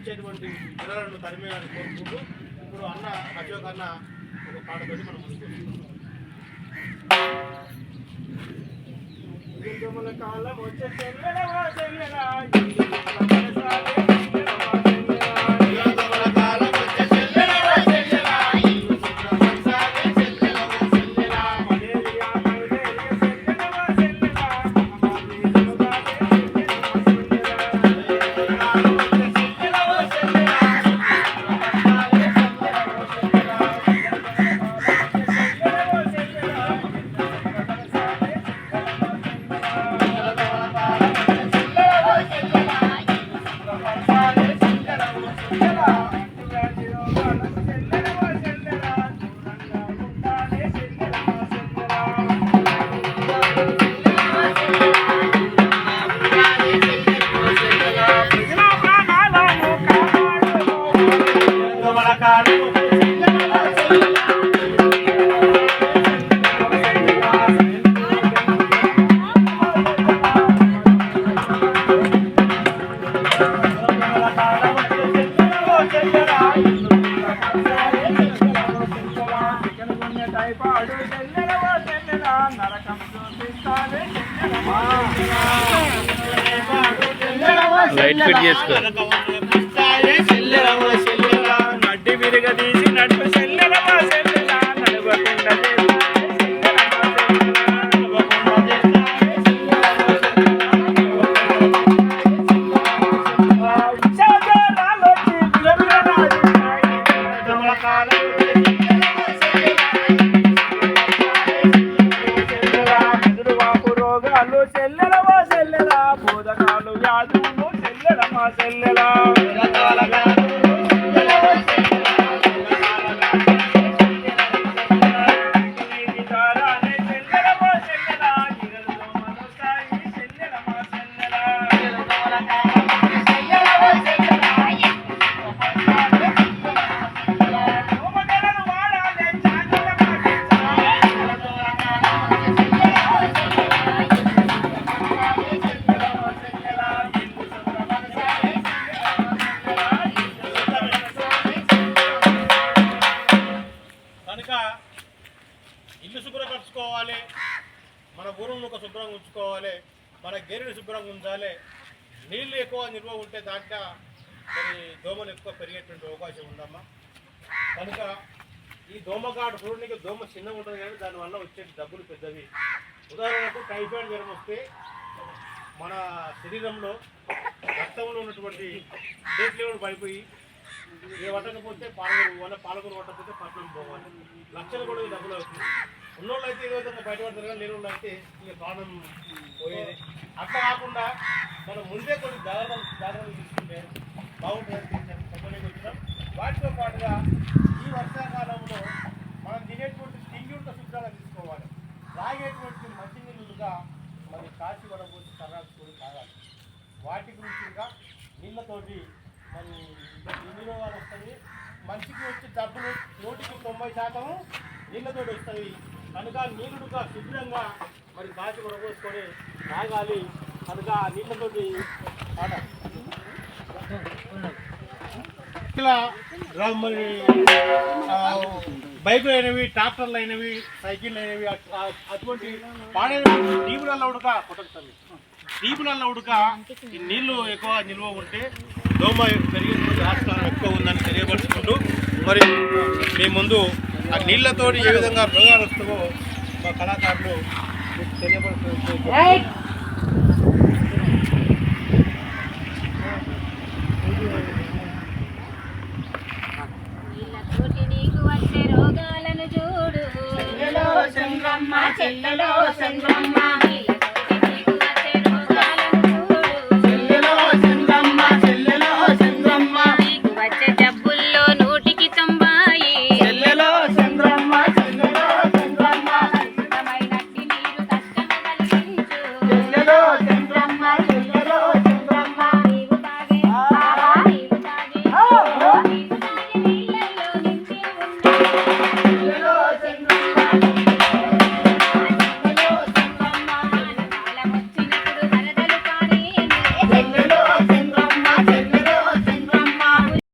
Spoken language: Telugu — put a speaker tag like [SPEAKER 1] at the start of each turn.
[SPEAKER 1] వచ్చేటువంటి పిల్లలను తరిమేయాలని కోరుకుంటూ ఇప్పుడు అన్న అశోక్ అన్న ఒక పాట పెట్టి మనం ముందుకు కాలం వచ్చే
[SPEAKER 2] లైట్ ఫిట్ చేసుకో.
[SPEAKER 1] శుభ్రంగా ఉంచుకోవాలి మన గేరుని శుభ్రంగా ఉంచాలి. నీళ్ళు ఎక్కువ నిల్వ ఉంటే దాంట్లో మరి దోమలు ఎక్కువ పెరిగేటువంటి అవకాశం ఉందమ్మా. కనుక ఈ దోమకాడు చూడడానికి దోమ చిన్నగా ఉంటుంది కానీ దానివల్ల వచ్చే డబ్బులు పెద్దవి. ఉదాహరణకు టైఫాయిడ్ జ్వరం వస్తే మన శరీరంలో రక్తంలో ఉన్నటువంటి డేట్ లెవెల్ పడిపోయి ఏ పట్టకపోతే పాలకూరు వల్ల పాలకూరు పట్టకపోతే పట్టణం పోవాలి. లక్షలు కూడా డబ్బులు అవుతుంది. ఉన్నోళ్ళు అయితే ఏ విధంగా బయటపడతారు కానీ లేని వాళ్ళు అయితే ఇక ప్రాణం పోయేది. అట్లా కాకుండా మనం ముందే కొన్ని జాగ్రత్తలు జాగ్రత్తలు తీసుకుంటే బాగుంటుంది వచ్చినాం. వాటితో పాటుగా ఈ వర్షాకాలంలో మనం తినేటువంటి తిండి ఉంటే శుభ్రంగా తీసుకోవాలి. తాగేటువంటి మంచినీళ్ళుగా మనం కాచి వడబోసి కర్రాసుకొని తాగాలి. వాటి గురించి ఇంకా నీళ్ళతోటి మరి ఎన్ని రోగాలు వస్తుంది మంచికి వచ్చే డబ్బులు నూటికి తొంభై శాతం నీళ్ళతోటి వస్తుంది కనుక నీరుడుగా శుభ్రంగా మరి కాచి వడబోసుకొని తాగాలి. కనుక ఆ నీళ్ళతోటి ఇలా మరి బైకులు అయినవి ట్రాక్టర్లు అయినవి సైకిల్ అయినవి అటువంటి పాడైన దీపులలో ఉడక కొట్టండి దీపులలో ఉడక నీళ్ళు ఎక్కువ నిల్వ ఉంటే దోమ పెరిగేటువంటి ఆస్కారం ఎక్కువ ఉందని తెలియపరుచుకుంటూ మరి మీ ముందు ఆ నీళ్ళతోటి ఏ విధంగా రోగాలు వస్తావో మా కళాకారులు మీకు
[SPEAKER 3] రోగాలను చూడు. చెల్లలో చంద్రమ్మ చెల్లలో చంద్రమ్మ.